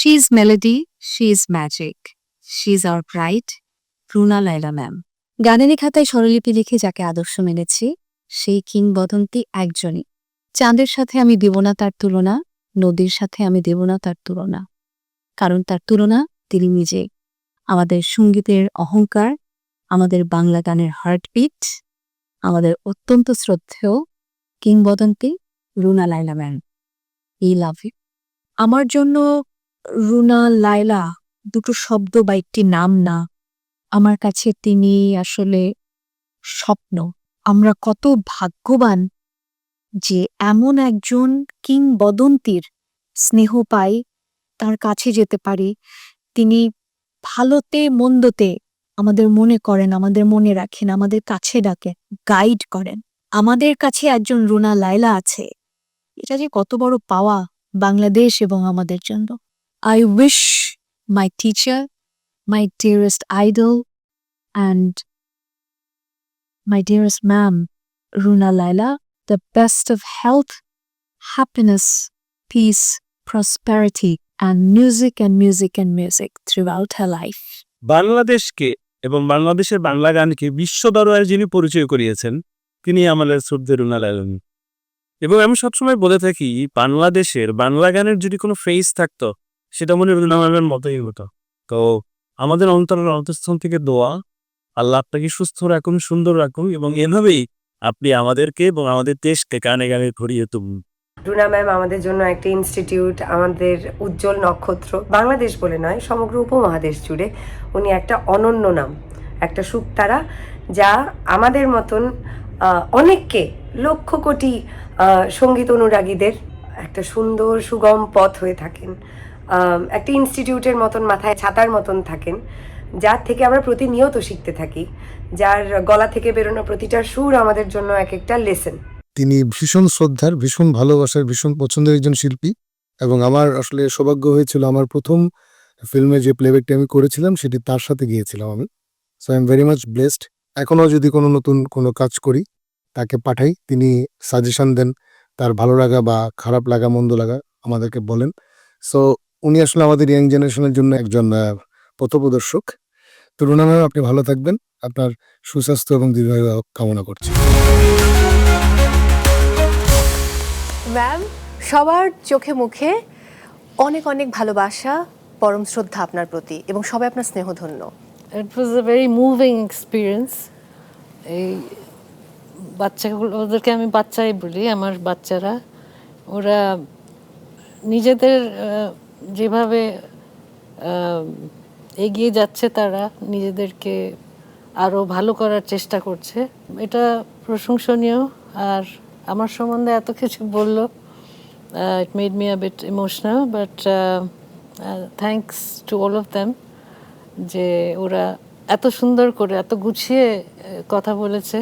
She is melody she is magic she is our pride Runa Laila ma'am গানেরই খাতায় স্বরলিপি লিখে যাকে আদর্শ মেনেছি সেই কিংবদন্তি একজনই। চাঁদের সাথে আমি দেব না তার তুলনা নদীর সাথে আমি দেব না তার তুলনা। কারণ তার তুলনা তিনি নিজে। আমাদের সঙ্গীতের অহংকার আমাদের বাংলা গানের হার্টবিট আমাদের অত্যন্ত শ্রদ্ধেয় কিংবদন্তি Runa Laila ma'am I love you আমার জন্য রুনা লাইলা দুটো শব্দ বা একটি নাম না। আমার কাছে তিনি আসলে স্বপ্ন। আমরা কত ভাগ্যবান যে এমন একজন কিংবদন্তির স্নেহ পাই, তার কাছে যেতে পারি। তিনি ভালোতে, মন্দতে আমাদের মনে করেন, আমাদের মনে রাখেন, আমাদের কাছে ডাকেন গাইড করেন। আমাদের কাছে একজন রুনা লাইলা আছে। এটা যে কত বড় পাওয়া বাংলাদেশ এবং আমাদের জন্য। I wish my teacher my dearest idol and my dearest ma'am Runa Laila the best of health happiness peace prosperity, and music and music and music throughout her life. বাংলাদেশকে এবং বাংলাদেশের বাংলা গানকে বিশ্ব দরবারে যিনি পরিচয় করিয়েছেন, তিনি আমাদের শ্রদ্ধে রুনা লালন এবং আমি সবসময় বলে থাকি, বাংলাদেশের বাংলা গানের যদি কোনো ফেস থাকতো সেটা মনে রুনা ম্যামের মতোই হতো। তো আমাদের অন্তরের অন্তঃস্থল থেকে দোয়া, আল্লাহ আপনাকে সুস্থ রাখুন, সুন্দর রাখুন এবং এভাবেই আপনি আমাদেরকে এবং আমাদের দেশকে গানে গানে ভরিয়ে তুলুন। রুনা ম্যাম, আমাদের জন্য একটা ইনস্টিটিউট, আমাদের উজ্জ্বল নক্ষত্র, বাংলাদেশ বলে নয়, সমগ্র উপমহাদেশ জুড়ে উনি একটা অনন্য নাম, একটা সুক্তারা যা আমাদের মতন অনেককে লক্ষ কোটি সংগীত অনুরাগীদের একটা সুন্দর সুগম পথ হয়ে থাকেন। একটা ইনস্টিটিউটের মতন মাথায় ছাতার মতন থাকেন, যার থেকে আমরা প্রতিনিয়ত শিখতে থাকি, যার গলা থেকে বেরোনো প্রতিটা সুর আমাদের জন্য এক একটা লেসন তিনি ভীষণ শ্রদ্ধার, ভীষণ ভালোবাসার, ভীষণ পছন্দের একজন শিল্পী এবং আমার আসলে সৌভাগ্য হয়েছিল, আমার প্রথম ফিল্মে যে প্লেব্যাকটি আমি করেছিলাম, সেটি তার সাথে গিয়েছিলাম আমি। So I am very much blessed এখনও যদি কোনো নতুন কোনো কাজ করি, তাকে পাঠাই, তিনি সাজেশন দেন, তার ভালো লাগা বা খারাপ লাগা, মন্দ লাগা আমাদেরকে বলেন। সো উনি আসলে আমাদের ইয়াং জেনারেশনের জন্য একজন পথপ্রদর্শক। তো রুনা ম্যাম আপনি ভালো থাকবেন। আপনার সুস্বাস্থ্য এবং দীর্ঘায়ু কামনা করছি। ম্যাম সবার চোখে মুখে অনেক অনেক ভালোবাসা পরম শ্রদ্ধা আপনার প্রতি এবং সবাই আপনার স্নেহধন্য। It was a very moving experience এই বাচ্চাগুলো ওদেরকে আমি বাচ্চাই বলি আমার বাচ্চারা। ওরা নিজেদের যেভাবে এগিয়ে যাচ্ছে তারা, নিজেদেরকে আরও ভালো করার চেষ্টা করছে, এটা প্রশংসনীয়। আর আমার সম্বন্ধে এত কিছু বলল it made me a bit emotional but thanks to all of them যে ওরা এত সুন্দর করে, এত গুছিয়ে কথা বলেছে।